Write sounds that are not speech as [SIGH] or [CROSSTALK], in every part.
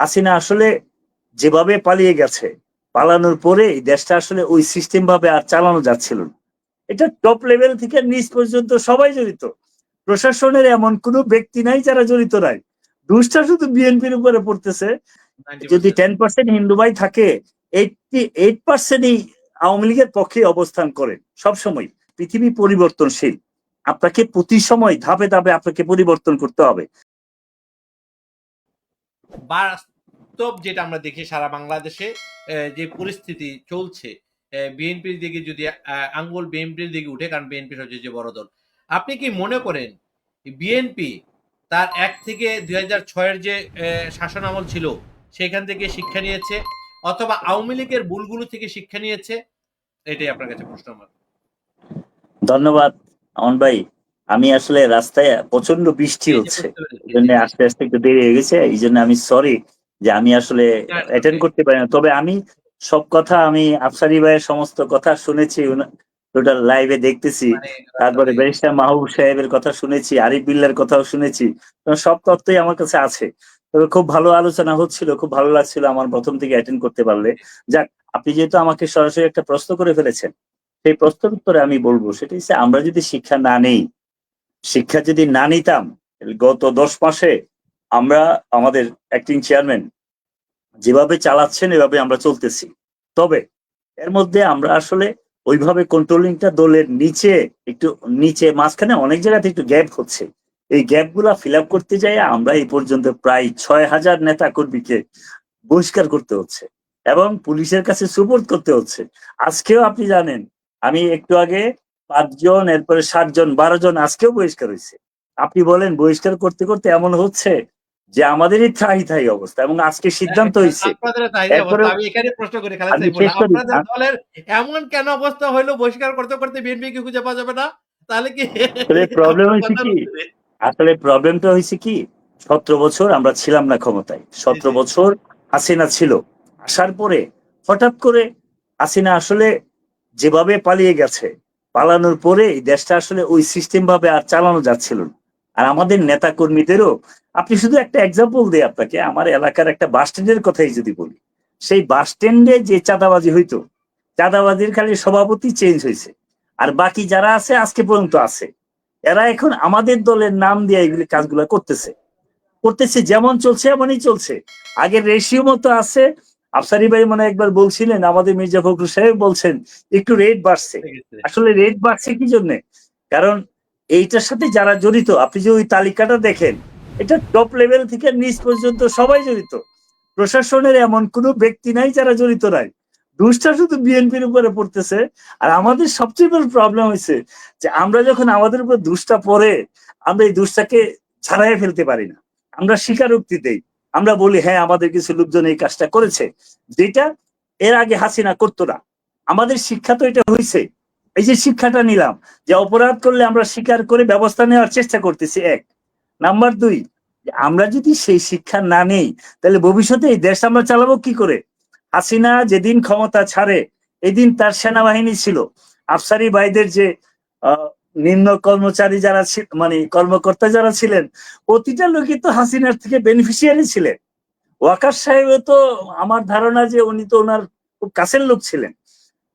হাসিনা আসলে যেভাবে পালিয়ে গেছে পালানোর পরে এই দেশটা আসলে ওই সিস্টেম ভাবে আর চালানো যাচ্ছিল না। এটা টপ লেভেল থেকে নিচ পর্যন্ত সবাই জড়িত। প্রশাসনের এমন কোনো ব্যক্তি নাই যারা জড়িত নাই। দুষ্টা শুধু বিএনপির উপরে পড়তেছে। যদি টেন পার্সেন্ট হিন্দু ভাই থাকে এইটটি এইট পার্সেন্টই আওয়ামী লীগের পক্ষে অবস্থান করেন সবসময়। পৃথিবী পরিবর্তনশীল। আপনাকে প্রতি সময় ধাপে ধাপে আপনাকে পরিবর্তন করতে হবে। বাস্তব যেটা আমরা দেখি সারা বাংলাদেশে যে পরিস্থিতি চলছে বিএনপির দিকে যদি আঙ্গুল বিএনপির দিকে উঠে কারণ বিএনপি হচ্ছে যে বড় দল। আপনি কি মনে করেন বিএনপি তার এক থেকে দুই হাজার ছয়ের যে শাসন আমল ছিল সেখান থেকে শিক্ষা নিয়েছে অথবা আওয়ামী লীগের ভুলগুলো থেকে শিক্ষা নিয়েছে? এটাই আপনার কাছে প্রশ্ন আমার। ধন্যবাদ আমন ভাই। আমি আসলে রাস্তায় প্রচণ্ড বৃষ্টি হচ্ছে আস্তে আস্তে একটু দেরি হয়ে গেছে এই জন্য আমি সরি যে আমি আসলে অ্যাটেন্ড করতে পারি না। তবে আমি সব কথা আমি আফসারি ভাইয়ের সমস্ত কথা শুনেছি টোটাল লাইভে দেখতেছি। মানে তারপরে ব্যারিস্টার মাহবুব সাহেবের কথা শুনেছি আরিফ বিল্লার কথাও শুনেছি। সব তত্ত্বই আমার কাছে আছে। তবে খুব ভালো আলোচনা হচ্ছিল খুব ভালো লাগছিল আমার প্রথম থেকে অ্যাটেন্ড করতে পারলে। যাক আপনি যেহেতু আমাকে সরাসরি একটা প্রশ্ন করে ফেলেছেন সেই প্রশ্নের উত্তরে আমি বলব সেটা হচ্ছে আমরা যদি শিক্ষা না নেই শিক্ষা যদি না নিতাম গত দশ মাসে আমরা, আমাদের অ্যাক্টিং চেয়ারম্যান যেভাবে চালাচ্ছেন, এভাবে আমরা চলতেছি। তবে এর মধ্যে আমরা আসলে ওইভাবে কন্ট্রোলিংটা দলের নিচে একটু, নিচে মাঝখানে অনেক জায়গাতে একটু গ্যাপ হচ্ছে। এই গ্যাপগুলা ফিল আপ করতে যাই আমরা এই পর্যন্ত প্রায় ছয় হাজার নেতা কর্মীকে বহিষ্কার করতে হচ্ছে এবং পুলিশের কাছে সুপোর্ট করতে হচ্ছে। আজকেও আপনি জানেন, আমি একটু আগে পাঁচজন, এরপরে সাতজন, বারো জন আজকেও বহিষ্কার হয়েছে আপনি বলেন, বহিষ্কার করতে করতে এমন হচ্ছে? যে আমাদেরই ঠাই ঠাই অবস্থা এবং আজকে সিদ্ধান্ত হয়েছে। তাই আমি এখানে প্রশ্ন করি। আপনাদের দলের এমন কেন অবস্থা হইল? বহিষ্কার করতে করতে বিএনপি কে খুঁজে পাওয়া যাবে না? তাহলে কি আপনার [LAUGHS] হয়েছে কি? আসলে প্রবলেমটা হয়েছে কি? সতেরো বছর আমরা ছিলাম না ক্ষমতায়। সতেরো। বছর হাসিনা ছিল। আসার পরে হঠাৎ করে হাসিনা আসলে যেভাবে পালিয়ে গেছে পালানোর পরে দেশটা আসলে ওই সিস্টেম ভাবে আর চালানো যাচ্ছিল না। আর আমাদের নেতা কর্মীদেরও আপনি শুধু একটা এক্সাম্পল দিই আপনাকে আমার এলাকার একটা বাস স্ট্যান্ডের কথাই যদি বলি। সেই বাস স্ট্যান্ডে যে চাঁদাবাজি হইতো চাঁদাবাজির খালি সভাপতি চেঞ্জ হয়েছে আর বাকি যারা আছে আজকে পর্যন্ত আছে। এরা এখন আমাদের দলের নাম দিয়ে এগুলি কাজগুলো করতেছে। করতেছে যেমন চলছে এমনই চলছে। আগের রেশিও মতো আছে। আফসারি ভাই মানে একবার বলছিলেন আমাদের মির্জা ফখরুল সাহেব বলছেন একটু রেট বাড়ছে। আসলে রেট বাড়ছে কি জন্য? কারণ এইটার সাথে যারা জড়িত, আপনি যে ওই তালিকাটা দেখেন, এটা টপ লেভেল থেকে নিচ পর্যন্ত সবাই জড়িত। প্রশাসনের এমন কোনো ব্যক্তি নাই যারা জড়িত নাই। দুষ্টা শুধু বিএনপির উপরে পড়তেছে। আর আমাদের সবচেয়ে বড় প্রবলেম হয়েছে যে আমরা যখন আমাদের উপর দুষ্টা পড়ে, আমরা এই দুষ্টাকে ছাড়াই ফেলতে পারি না। আমরা স্বীকারোক্তি দেই। আমরা বলি হ্যাঁ আমাদের কিছু লোকজন এই কাজটা করেছে। যেটা এর আগে হাসিনা করতো না। আমাদের শিক্ষা তো এটা হয়েছে এই যে শিক্ষাটা নিলাম, যে অপরাধ করলে আমরা স্বীকার করে ব্যবস্থা নেওয়ার চেষ্টা করতেছি, এক। নাম্বার দুই আমরা যদি সেই শিক্ষা না নেই, তাহলে ভবিষ্যতে এই দেশ আমরা চালাবো কি করে? হাসিনা যেদিন ক্ষমতা ছাড়ে, এদিন তার সেনাবাহিনী ছিল। আফসারি ভাইদের যে নিম্ন কর্মচারী যারা মানে কর্মকর্তা যারা ছিলেন, প্রতিটা লোকই তো হাসিনার থেকে বেনিফিশিয়ারি ছিলেন। ওয়াকার সাহেব তো আমার ধারণা যে উনি তো ওনার খুব কাছের লোক ছিলেন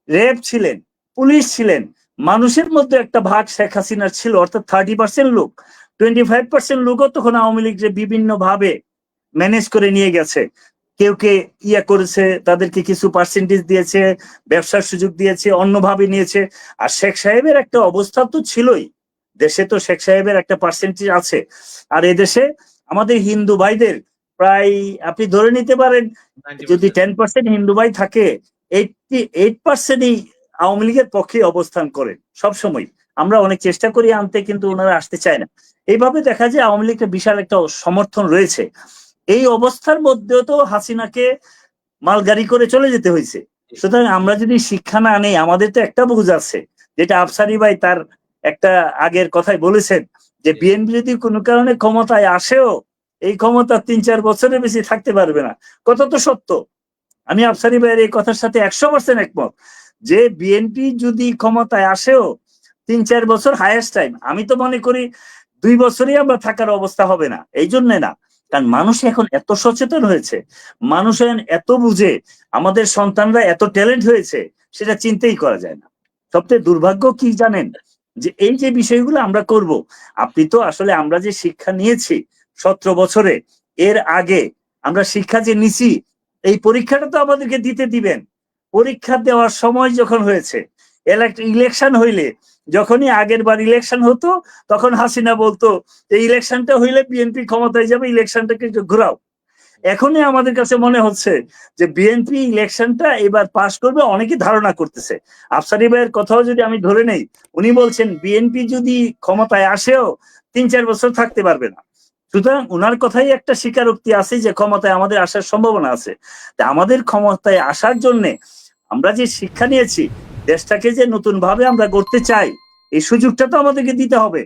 রেপ ছিলেন। পুলিশ ছিলেন। মানুষের মধ্যে একটা ভাগ শেখ হাসিনার ছিল অর্থাৎ থার্টি পার্সেন্ট লোক। টোয়েন্টি ফাইভ পার্সেন্ট লোকও তখন আওয়ামী লীগ যে বিভিন্ন ভাবে ম্যানেজ করে নিয়ে গেছে। কেউ কে ইয়া করেছে তাদেরকে কিছু পার্সেন্টেজ দিয়েছে ব্যবসার সুযোগ দিয়েছে অন্যভাবে নিয়েছে। আর শেখ সাহেবের একটা অবস্থা তো ছিলই। দেশে তো শেখ সাহেবের একটা পার্সেন্টেজ আছে। আর এদেশে আমাদের হিন্দু ভাইদের প্রায় আপনি ধরে নিতে পারেন যদি টেন পার্সেন্ট হিন্দু ভাই থাকে এইটটি এইট পার্সেন্টই আওয়ামী লীগের পক্ষে অবস্থান করেন সবসময় আমরা অনেক চেষ্টা করি আনতে, কিন্তু ওনারা আসতে চায় না। এইভাবে দেখা যায় আওয়ামী লীগের বিশাল একটা সমর্থন রয়েছে। এই অবস্থার মধ্যেও তো হাসিনাকে মালগাড়ি করে চলে যেতে হয়েছে। সুতরাং আমরা যদি শিক্ষা না নেই, আমাদের তো একটা বুঝ আছে, যেটা আফসারি ভাই তার একটা আগের কথাই বলেছেন, যে বিএনপি যদি কোনো কারণে ক্ষমতায় আসেও, এই ক্ষমতা তিন চার বছরের বেশি থাকতে পারবে না। কত তো সত্য। আমি আফসারি ভাইয়ের এই কথার সাথে একশো পার্সেন্ট একমত। যে বিএনপি যদি ক্ষমতায় আসেও তিন চার বছর হায়েস্ট টাইম আমি তো মনে করি দুই বছরই আমরা থাকার অবস্থা হবে না, এই জন্য না। কারণ মানুষ এখন এত সচেতন হয়েছে, মানুষ এত বুঝে, আমাদের সন্তানরা এত ট্যালেন্ট হয়েছে, সেটা চিন্তাই করা যায় না। সবচেয়ে দুর্ভাগ্য কি জানেন? যে এই যে বিষয়গুলো আমরা করব, আপনি তো আসলে আমরা যে শিক্ষা নিয়েছি সতেরো বছরে, এর আগে আমরা শিক্ষা যে নিছি, এই পরীক্ষাটা তো আমাদেরকে দিতে দিবেন। পরীক্ষা দেওয়ার সময় যখন হয়েছে ইলেকশন হইলে, যখনই আগের বার ইলেকশন হতো, তখন হাসিনা বলতো যে ইলেকশনটা হইলে বিএনপি ক্ষমতায় যাবে ইলেকশনটাকে ঘুরাও। এখনই আমাদের কাছে মনে হচ্ছে যে বিএনপি ইলেকশনটা এবার পাশ করবে, অনেকে ধারণা করতেছে। আফসারি ভাইয়ের কথাও যদি আমি ধরে নেই, উনি বলছেন বিএনপি যদি ক্ষমতায় আসেও তিন চার বছর থাকতে পারবে না। সুতরাং ওনার কথাই একটা স্বীকারোক্তি আছে যে ক্ষমতায় আমাদের আসার সম্ভাবনা আছে। আমাদের ক্ষমতায় আসার জন্যে আমরা যে শিক্ষা নিয়েছি, দেশটাকে যে নতুন ভাবে আমরা গড়তে চাই, এই সুযোগটা তো আমাদেরকে দিতে হবে।